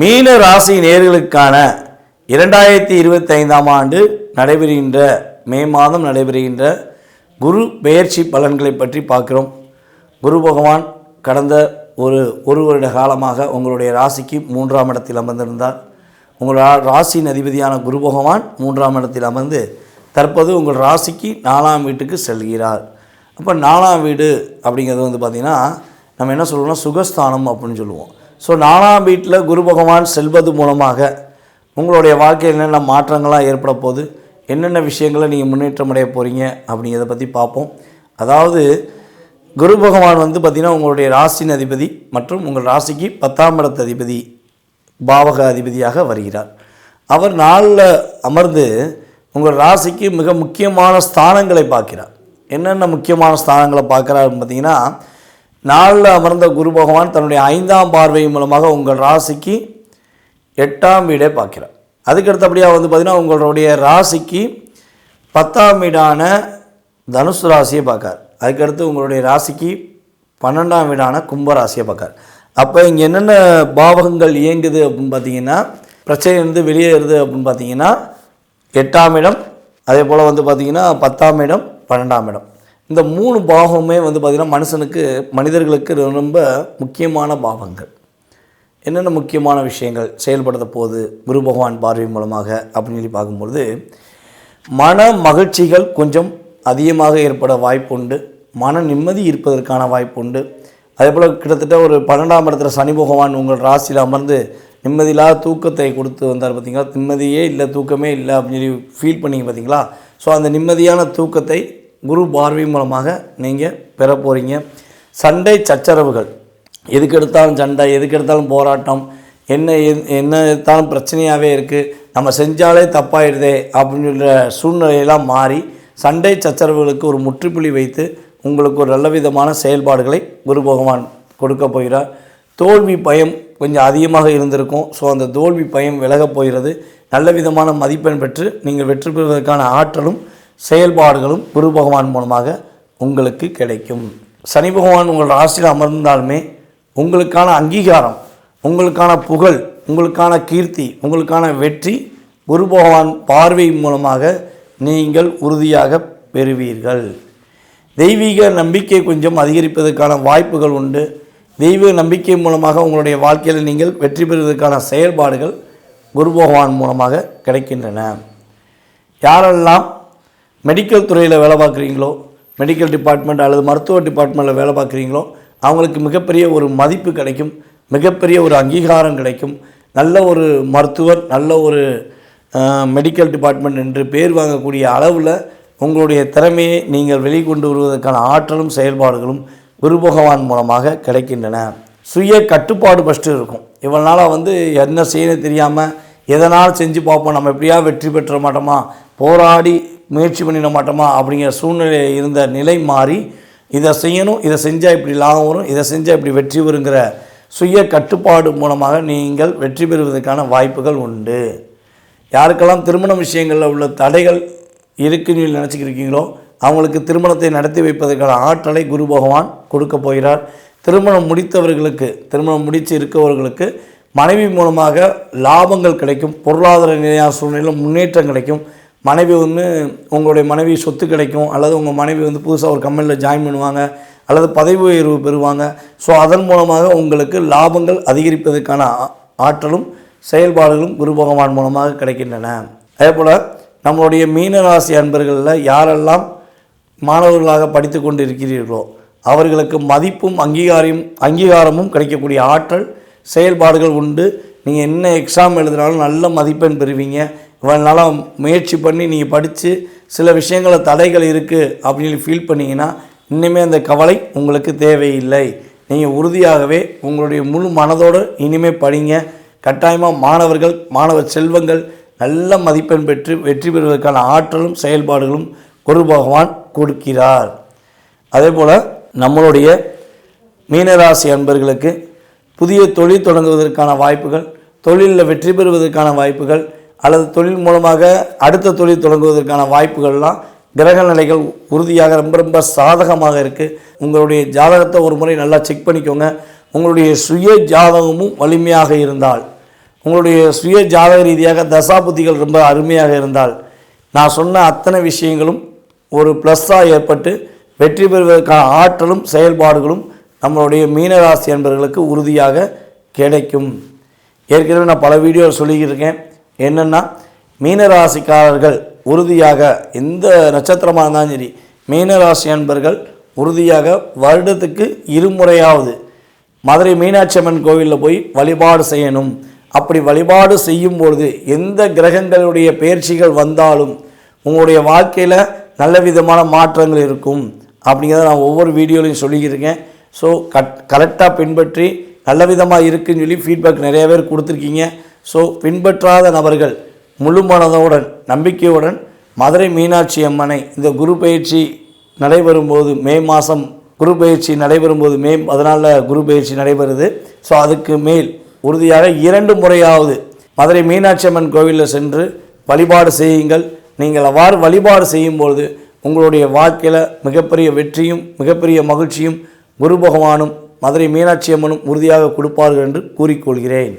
மீன ராசி நேர்களுக்கான இரண்டாயிரத்தி இருபத்தைந்தாம் ஆண்டு நடைபெறுகின்ற மே மாதம் நடைபெறுகின்ற குரு பெயர்ச்சி பலன்களை பற்றி பார்க்குறோம். குரு பகவான் கடந்த ஒரு ஒரு வருட காலமாக உங்களுடைய ராசிக்கு மூன்றாம் இடத்தில் அமர்ந்திருந்தார். உங்கள் ராசியின் அதிபதியான குரு பகவான் மூன்றாம் இடத்தில் அமர்ந்து தற்போது உங்கள் ராசிக்கு நாலாம் வீட்டுக்கு செல்கிறார். அப்போ நாலாம் வீடு அப்படிங்கிறது வந்து பார்த்திங்கன்னா நம்ம என்ன சொல்லுவோம்னா சுகஸ்தானம் அப்படின்னு சொல்லுவோம். ஸோ நாலாம் வீட்டில் குரு பகவான் செல்வது மூலமாக உங்களுடைய வாழ்க்கையில் என்னென்ன மாற்றங்கள்லாம் ஏற்பட போகுது என்னென்ன விஷயங்களை நீங்கள் முன்னேற்றம் அடைய போகிறீங்க அப்படிங்கிறத பற்றி பார்ப்போம். அதாவது குரு பகவான் வந்து பார்த்திங்கன்னா உங்களுடைய ராசியின் அதிபதி மற்றும் உங்கள் ராசிக்கு பத்தாம் இடத்து அதிபதி பாவக அதிபதியாக வருகிறார். அவர் நாளில் அமர்ந்து உங்கள் ராசிக்கு மிக முக்கியமான ஸ்தானங்களை பார்க்கிறார். என்னென்ன முக்கியமான ஸ்தானங்களை பார்க்குறாருன்னு பார்த்தீங்கன்னா நாளில் அமர்ந்த குரு பகவான் தன்னுடைய ஐந்தாம் பார்வை மூலமாக உங்கள் ராசிக்கு எட்டாம் வீடே பார்க்கிறார். அதுக்கு அடுத்தபடியாக வந்து பார்த்திங்கன்னா உங்களுடைய ராசிக்கு பத்தாம் வீடான தனுசு ராசியை பார்க்கார் அதுக்கடுத்து உங்களுடைய ராசிக்கு பன்னெண்டாம் வீடான கும்ப ராசியை பார்க்கார் அப்போ இங்கே என்னென்ன பாவகங்கள் இயங்குது அப்படின்னு பார்த்தீங்கன்னா பிரச்சனையிலிருந்து வெளியேறுது அப்படின்னு பார்த்தீங்கன்னா எட்டாம் இடம் அதே போல் வந்து பார்த்திங்கன்னா பத்தாம் இடம் பன்னெண்டாம் இடம். இந்த மூணு பாவமே வந்து பார்த்திங்கன்னா மனுஷனுக்கு மனிதர்களுக்கு ரொம்ப முக்கியமான பாவங்கள் என்னென்ன முக்கியமான விஷயங்கள் செயல்படுத்த போது குரு பகவான் பார்வை மூலமாக அப்படின்னு சொல்லி பார்க்கும்பொழுது மன மகிழ்ச்சிகள் கொஞ்சம் அதிகமாக ஏற்பட வாய்ப்புண்டு. மன நிம்மதி இருப்பதற்கான வாய்ப்புண்டு. அதே போல் கிட்டத்தட்ட ஒரு பன்னெண்டாம் இடத்துல சனி பகவான் உங்கள் ராசியில் அமர்ந்து நிம்மதியில்லாத தூக்கத்தை கொடுத்து வந்தார் பார்த்தீங்களா நிம்மதியே இல்லை தூக்கமே இல்லை அப்படின்னு சொல்லி ஃபீல் பண்ணிங்க பார்த்தீங்களா ஸோ அந்த நிம்மதியான தூக்கத்தை குரு பார்வை மூலமாக நீங்கள் பெற போகிறீங்க சண்டை சச்சரவுகள். எதுக்கு எடுத்தாலும் சண்டை எதுக்கு எடுத்தாலும் போராட்டம் என்ன என்ன எடுத்தாலும் பிரச்சனையாகவே இருக்குது நம்ம செஞ்சாலே தப்பாயிடுதே அப்படின்ற சூழ்நிலையெல்லாம் மாறி சண்டை சச்சரவுகளுக்கு ஒரு முற்றுப்புள்ளி வைத்து உங்களுக்கு ஒரு நல்ல விதமான செயல்பாடுகளை குரு பகவான் கொடுக்க போகிறார். தோல்வி பயம் கொஞ்சம் அதிகமாக இருந்திருக்கும். ஸோ அந்த தோல்வி பயம் விலகப் போகிறது. நல்ல விதமான மதிப்பெண் பெற்று நீங்கள் வெற்றி பெறுவதற்கான ஆற்றலும் செயல்பாடுகளும் குரு பகவான் மூலமாக உங்களுக்கு கிடைக்கும். சனி பகவான் உங்கள் ராசியில் அமர்ந்தாலுமே உங்களுக்கான அங்கீகாரம் உங்களுக்கான புகழ் உங்களுக்கான கீர்த்தி உங்களுக்கான வெற்றி குரு பகவான் பார்வை மூலமாக நீங்கள் உறுதியாக பெறுவீர்கள். தெய்வீக நம்பிக்கை கொஞ்சம் அதிகரிப்பதற்கான வாய்ப்புகள் உண்டு. தெய்வ நம்பிக்கை மூலமாக உங்களுடைய வாழ்க்கையில் நீங்கள் வெற்றி பெறுவதற்கான செயல்பாடுகள் குரு பகவான் மூலமாக கிடைக்கின்றன. யாரெல்லாம் மெடிக்கல் துறையில் வேலை பார்க்குறீங்களோ மெடிக்கல் டிபார்ட்மெண்ட் அல்லது மருத்துவ டிபார்ட்மெண்ட்டில் வேலை பார்க்குறீங்களோ அவங்களுக்கு மிகப்பெரிய ஒரு மதிப்பு கிடைக்கும் மிகப்பெரிய ஒரு அங்கீகாரம் கிடைக்கும். நல்ல ஒரு மருத்துவர் நல்ல ஒரு மெடிக்கல் டிபார்ட்மெண்ட் என்று பேர் வாங்கக்கூடிய அளவில் உங்களுடைய திறமையை நீங்கள் வெளிக்கொண்டு வருவதற்கான ஆற்றலும் செயல்பாடுகளும் குரு பகவான் மூலமாக கிடைக்கின்றன. சுய கட்டுப்பாடு ஃபஸ்ட்டு இருக்கும். இவ்வளோ நாளாக வந்து என்ன செய்யணும் தெரியாமல் எதனால் செஞ்சு பார்ப்போம் நம்ம எப்படியா வெற்றி பெற்ற மாட்டோமா போராடி முயற்சி பண்ணிட மாட்டோமா அப்படிங்கிற சூழ்நிலை இருந்த நிலை மாறி இதை செய்யணும் இதை செஞ்சால் இப்படி லாபம் வரும் இதை செஞ்சால் இப்படி வெற்றி வருங்கிற சுய கட்டுப்பாடு மூலமாக நீங்கள் வெற்றி பெறுவதற்கான வாய்ப்புகள் உண்டு. யாருக்கெல்லாம் திருமண விஷயங்களில் உள்ள தடைகள் இருக்குன்னு சொல்லி நினச்சிக்கிருக்கீங்களோ அவங்களுக்கு திருமணத்தை நடத்தி வைப்பதற்கான ஆற்றலை குரு பகவான் கொடுக்க போகிறார். திருமணம் முடித்தவர்களுக்கு திருமணம் முடித்து இருக்கவர்களுக்கு மனைவி மூலமாக லாபங்கள் கிடைக்கும் பொருளாதார நிலையான சூழ்நிலையில் முன்னேற்றம் கிடைக்கும். மனைவி வந்து உங்களுடைய மனைவி சொத்து கிடைக்கும் அல்லது உங்கள் மனைவி வந்து புதுசாக ஒரு கம்பெனியில் ஜாயின் பண்ணுவாங்க அல்லது பதவி உயர்வு பெறுவாங்க. ஸோ அதன் மூலமாக உங்களுக்கு லாபங்கள் அதிகரிப்பதற்கான ஆ- ஆற்றலும் செயல்பாடுகளும் குரு பகவான் மூலமாக கிடைக்கின்றன. அதே போல் நம்மளுடைய மீனராசி அன்பர்களில் யாரெல்லாம் மாணவர்களாக படித்து கொண்டு இருக்கிறீர்களோ அவர்களுக்கு மதிப்பும் அங்கீகாரம் அங்கீகாரமும் கிடைக்கக்கூடிய ஆற்றல் செயல்பாடுகள் உண்டு. நீங்கள் என்ன எக்ஸாம் எழுதினாலும் நல்ல மதிப்பெண் பெறுவீங்க. இவ்வளோ நாளாக முயற்சி பண்ணி நீங்கள் படித்து சில விஷயங்கள தடைகள் இருக்குது அப்படின்னு ஃபீல் பண்ணிங்கன்னா இனிமேல் அந்த கவலை உங்களுக்கு தேவையில்லை. நீங்கள் உறுதியாகவே உங்களுடைய முழு மனதோடு இனிமேல் படிங்க. கட்டாயமாக மாணவர்கள் மாணவர் செல்வங்கள் நல்ல மதிப்பெண் பெற்று வெற்றி பெறுவதற்கான ஆற்றலும் செயல்பாடுகளும் குரு பகவான் கொடுக்கிறார். அதே போல் நம்மளுடைய மீனராசி அன்பர்களுக்கு புதிய தொழில் தொடங்குவதற்கான வாய்ப்புகள் தொழிலில் வெற்றி பெறுவதற்கான வாய்ப்புகள் அல்லது தொழில் மூலமாக அடுத்த தொழில் தொடங்குவதற்கான வாய்ப்புகள்லாம் கிரக நிலைகள் உறுதியாக ரொம்ப ரொம்ப சாதகமாக இருக்குது உங்களுடைய ஜாதகத்தை ஒரு முறை நல்லா செக் பண்ணிக்கோங்க. உங்களுடைய சுய ஜாதகமும் வலிமையாக இருந்தால் உங்களுடைய சுய ஜாதக ரீதியாக தசாபுத்திகள் ரொம்ப அருமையாக இருந்தால் நான் சொன்ன அத்தனை விஷயங்களும் ஒரு ப்ளஸ்ஸாக ஏற்பட்டு வெற்றி பெறுவதற்கான ஆற்றலும் செயல்பாடுகளும் நம்மளுடைய மீனராசி என்பவர்களுக்கு உறுதியாக கிடைக்கும். ஏற்கனவே நான் பல வீடியோ சொல்லியிருக்கேன் என்னென்னா மீனராசிக்காரர்கள் உறுதியாக எந்த நட்சத்திரமாக இருந்தாலும் சரி மீனராசி அன்பர்கள் உறுதியாக வருடத்துக்கு இருமுறையாவது மதுரை மீனாட்சி அம்மன் கோவிலில் போய் வழிபாடு செய்யணும். அப்படி வழிபாடு செய்யும் பொழுது எந்த கிரகங்களுடைய பயிற்சிகள் வந்தாலும் உங்களுடைய வாழ்க்கையில் நல்ல விதமான மாற்றங்கள் இருக்கும். அப்படிங்கிறத நான் ஒவ்வொரு வீடியோலையும் சொல்லியிருக்கேன். ஸோ கட் கரெக்டாக பின்பற்றி நல்ல விதமாக இருக்குதுன்னு சொல்லி ஃபீட்பேக் நிறைய பேர் கொடுத்துருக்கீங்க. ஸோ பின்பற்றாத நபர்கள் முழு மனதோடன் நம்பிக்கையுடன் மதுரை மீனாட்சி அம்மனை இந்த குரு பயிற்சி நடைபெறும்போது மே மாதம் குரு பயிற்சி நடைபெறும்போது மே பதினாலில் குரு பயிற்சி நடைபெறுது. ஸோ அதுக்கு மேல் உறுதியாக இரண்டு முறையாவது மதுரை மீனாட்சி அம்மன் கோவிலில் சென்று வழிபாடு செய்யுங்கள். நீங்கள் அவ்வாறு வழிபாடு செய்யும்பொழுது உங்களுடைய வாழ்க்கையில் மிகப்பெரிய வெற்றியும் மிகப்பெரிய மகிழ்ச்சியும் குரு பகவானும் மதுரை மீனாட்சி அம்மனும் உறுதியாக கொடுப்பார்கள் என்று கூறிக்கொள்கிறேன்.